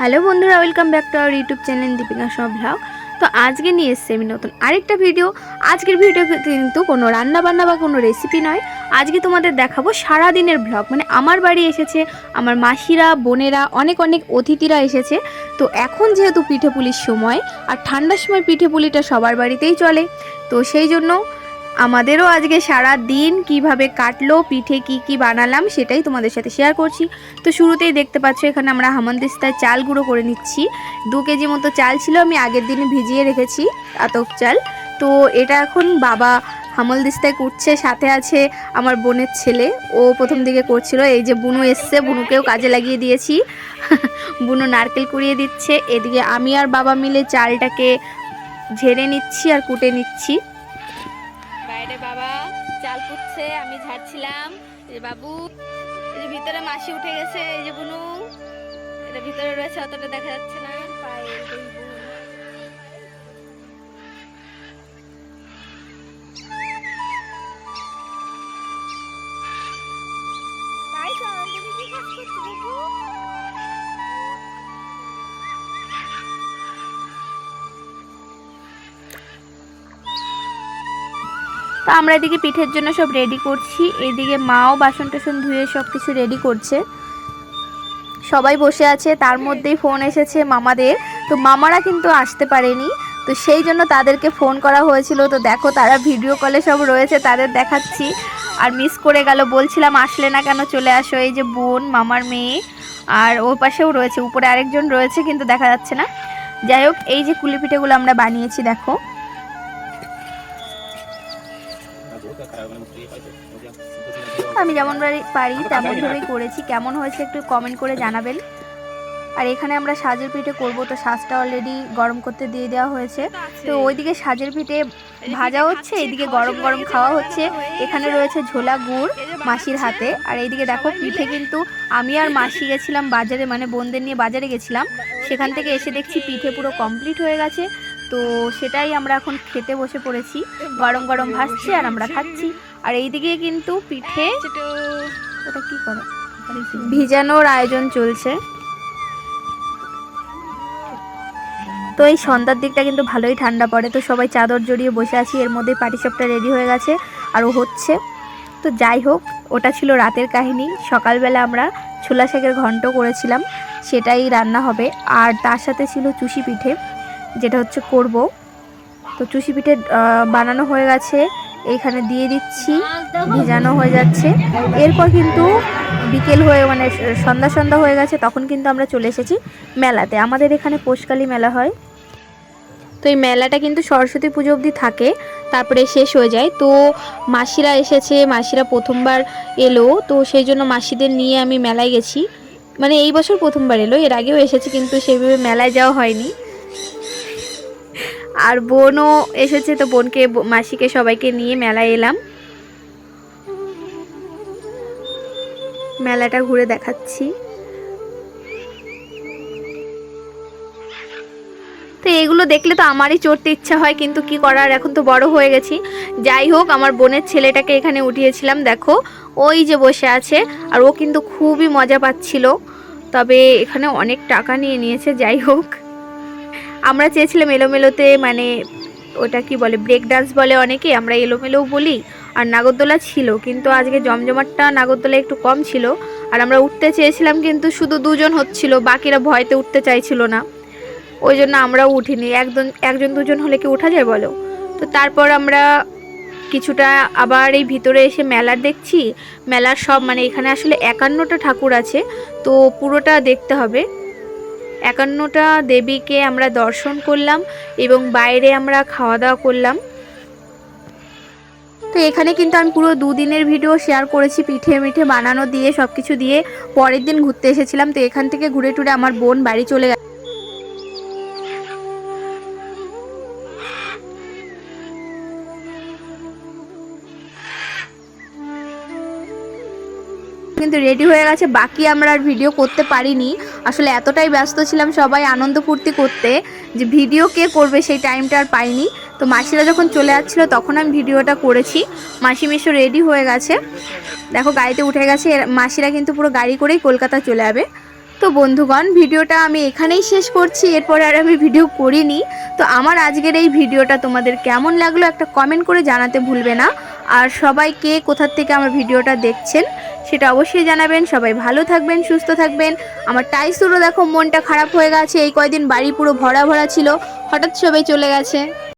Hello বন্ধুরা, welcome back to our YouTube channel Deepika সব vlog তো আজকে নিয়ে এসছি আমি নতুন আরেকটা ভিডিও। আজকের ভিডিও কিন্তু কোনো রান্না বান্না বা কোনো রেসিপি নয়। আজকে তোমাদের দেখাবো সারা দিনের ব্লগ। মানে আমার বাড়ি এসেছে, আমার মাসিরা, বোনেরা, অনেক অনেক অতিথিরা এসেছে। তো এখন যেহেতু পিঠে পুলির সময়, আর ঠান্ডার সময় পিঠে পুলিটা সবার বাড়িতেই চলে। তো সেই জন্য আমাদেরও আজকে সারা দিন কীভাবে কাটলো, পিঠে কি কি বানালাম সেটাই তোমাদের সাথে শেয়ার করছি। তো শুরুতেই দেখতে পাচ্ছ এখানে আমরা হামানদিস্তায় চাল গুঁড়ো করে নিচ্ছি। দু কেজি মতো চাল ছিল, আমি আগের দিনে ভিজিয়ে রেখেছি আতক চাল। তো এটা এখন বাবা হামলদিস্তায় কুটছে সাথে আছে আমার বোনের ছেলে। ও প্রথম দিকে করছিল, এই যে বুনু এসছে, বুনুকেও কাজে লাগিয়ে দিয়েছি। বুনু নারকেল কুড়িয়ে দিচ্ছে, এদিকে আমি আর বাবা মিলে চালটাকে ঝেড়ে নিচ্ছি আর কুটে নিচ্ছি। কুটছে আমি ঝাড়ছিলাম। যে বাবু, এই যে ভিতরে মাসি উঠে গেছে, এই যে বুনু। এটা ভিতরে রয়েছে, অতটা দেখা যাচ্ছে না। পায়ে তো আমরা এদিকে পিঠের জন্য সব রেডি করছি। এদিকে মাও বাসন টাসন ধুয়ে সব কিছু রেডি করছে। সবাই বসে আছে, তার মধ্যেই ফোন এসেছে মামাদের। তো মামারা কিন্তু আসতে পারেনি, তো সেই জন্য তাদেরকে ফোন করা হয়েছিল। তো দেখো তারা ভিডিও কলে সব রয়েছে, তাদের দেখাচ্ছি। আর মিস করে গেল, বলছিলাম আসলে না কেন চলে আসো, এই যে বোন, মামার মেয়ে। আর ওর পাশেও রয়েছে, উপরে আরেকজন রয়েছে, কিন্তু দেখা যাচ্ছে না। যাই হোক, এই যে কুলি পিঠেগুলো আমরা বানিয়েছি, দেখো। আমি যেমন পারি তেমন ভাবেই করেছি। কেমন হয়েছে একটু কমেন্ট করে জানাবেন। আর এখানে আমরা সাজের পিঠে করব। তো সাজটা অলরেডি গরম করতে দিয়ে দেওয়া হয়েছে। তো ওইদিকে সাজের পিঠে ভাজা হচ্ছে এদিকে গরম গরম খাওয়া হচ্ছে। এখানে রয়েছে ঝোলা গুড় মাসির হাতে। আর এইদিকে দেখো পিঠে কিন্তু আমি আর মাসি গেছিলাম বাজারে মানে বোনদের নিয়ে বাজারে গেছিলাম। সেখান থেকে এসে দেখছি পিঠে পুরো কমপ্লিট হয়ে গেছে। তো সেটাই আমরা এখন খেতে বসে পড়েছি। গরম গরম ভাসছে আর আমরা খাচ্ছি। আর এইদিকে কিন্তু পিঠে ওটা কি করে? ভিজানোর আয়োজন চলছে। তো এই সন্ধ্যার দিকটা কিন্তু ভালোই ঠান্ডা পড়ে। তো সবাই চাদর জড়িয়ে বসে আছি। এর মধ্যে পাটিসাপটা রেডি হয়ে গেছে আর ও হচ্ছে। তো যাই হোক, ওটা ছিল রাতের কাহিনী। সকালবেলা আমরা ছোলা শাকের ঘন্ট করেছিলাম। সেটাই রান্না হবে। আর তার সাথে ছিল চুষি পিঠে। যেটা হচ্ছে করব। তো চুষি পিঠে বানানো হয়ে গেছে। এইখানে দিয়ে দিচ্ছি, ভিজানো হয়ে যাচ্ছে। এরপর কিন্তু বিকেল হয়ে মানে সন্ধ্যা সন্ধ্যা হয়ে গেছে, তখন কিন্তু আমরা চলে এসেছি মেলাতে। আমাদের এখানে পোষকালী মেলা হয়। তো এই মেলাটা কিন্তু সরস্বতী পুজো অবধি থাকে, তারপরে শেষ হয়ে যায়। তো মাসিরা এসেছে, মাসিরা প্রথমবার এলো, তো সেই জন্য মাসিদের নিয়ে আমি মেলায় গেছি। মানে এই বছর প্রথমবার এলো, এর আগেও এসেছে, কিন্তু সেইভাবে মেলায় যাওয়া হয়নি। আর বোনও এসেছে তো বোনকে মাসিকে সবাইকে নিয়ে মেলায় এলাম। মেলাটা ঘুরে দেখাচ্ছি। তো এগুলো দেখলে তো আমারই চড়তে ইচ্ছা হয়, কিন্তু কি করার? এখন তো বড় হয়ে গেছি। যাই হোক, আমার বোনের ছেলেটাকে এখানে উঠিয়েছিলাম, দেখো। ওই যে বসে আছে, আর ও কিন্তু খুবই মজা পাচ্ছিল। তবে এখানে অনেক টাকা নিয়ে নিয়েছে, যাই হোক। আমরা চেয়েছিলাম এলোমেলোতে মানে ওটা কি বলে ব্রেক ডান্স বলে অনেকে, আমরা এলোমেলোও বলি, আর নাগরদোলা ছিল, কিন্তু আজকে জমজমাটটা নাগরদোলা একটু কম ছিল, আর আমরা উঠতে চেয়েছিলাম কিন্তু শুধু দুজন হচ্ছিল, বাকিরা ভয়তে উঠতে চাইছিল না। ওই জন্য আমরাও উঠিনি, একজন একজন দুজন হলে কি ওঠা যায় বলো? তো তারপর আমরা কিছুটা আবার এই ভিতরে এসে মেলার দেখছি, মেলার সব মানে এখানে আসলে একান্নটা ঠাকুর আছে, তো পুরোটা দেখতে হবে। একান্নটা দেবীকে আমরা দর্শন করলাম এবং বাইরে আমরা খাওয়া দাওয়া করলাম। তো এখানে কিন্তু আমি পুরো দুদিনের ভিডিও শেয়ার করেছি, পিঠে মিঠে বানানো দিয়ে সব কিছু দিয়ে। পরের দিন ঘুরতে এসেছিলাম, তো এখান থেকে ঘুরে টুরে আমার বোন বাড়ি চলে গেছে কিন্তু রেডি হয়ে গেছে, বাকি আমরা আর ভিডিও করতে পারিনি। আসলে এতটাই ব্যস্ত ছিলাম সবাই আনন্দ ফুর্তি করতে যে ভিডিও কে করবে সেই টাইমটা আর পাইনি। তো মাসিরা যখন চলে যাচ্ছিল তখন আমি ভিডিওটা করেছি। মাসি মেশো রেডি হয়ে গেছে। দেখো গাড়িতে উঠে গেছে মাসিরা কিন্তু পুরো গাড়ি করেই কলকাতা চলে যাবে। তো বন্ধুগণ, ভিডিওটা আমি এখানেই শেষ করছি। এরপরে আর আমি ভিডিও করিনি। তো আমার আজকের এই ভিডিওটা তোমাদের কেমন লাগল একটা কমেন্ট করে জানাতে ভুলবে না। আর সবাই কে কোথার থেকে আমার ভিডিওটা দেখছেন সেটা অবশ্যই জানাবেন। সবাই ভালো থাকবেন, সুস্থ থাকবেন। আমার টাইসুরও দেখো, মনটা খারাপ হয়ে গেছে। এই কয়দিন বাড়ি পুরো ভরা ভরা ছিল। হঠাৎ সবাই চলে গেছে।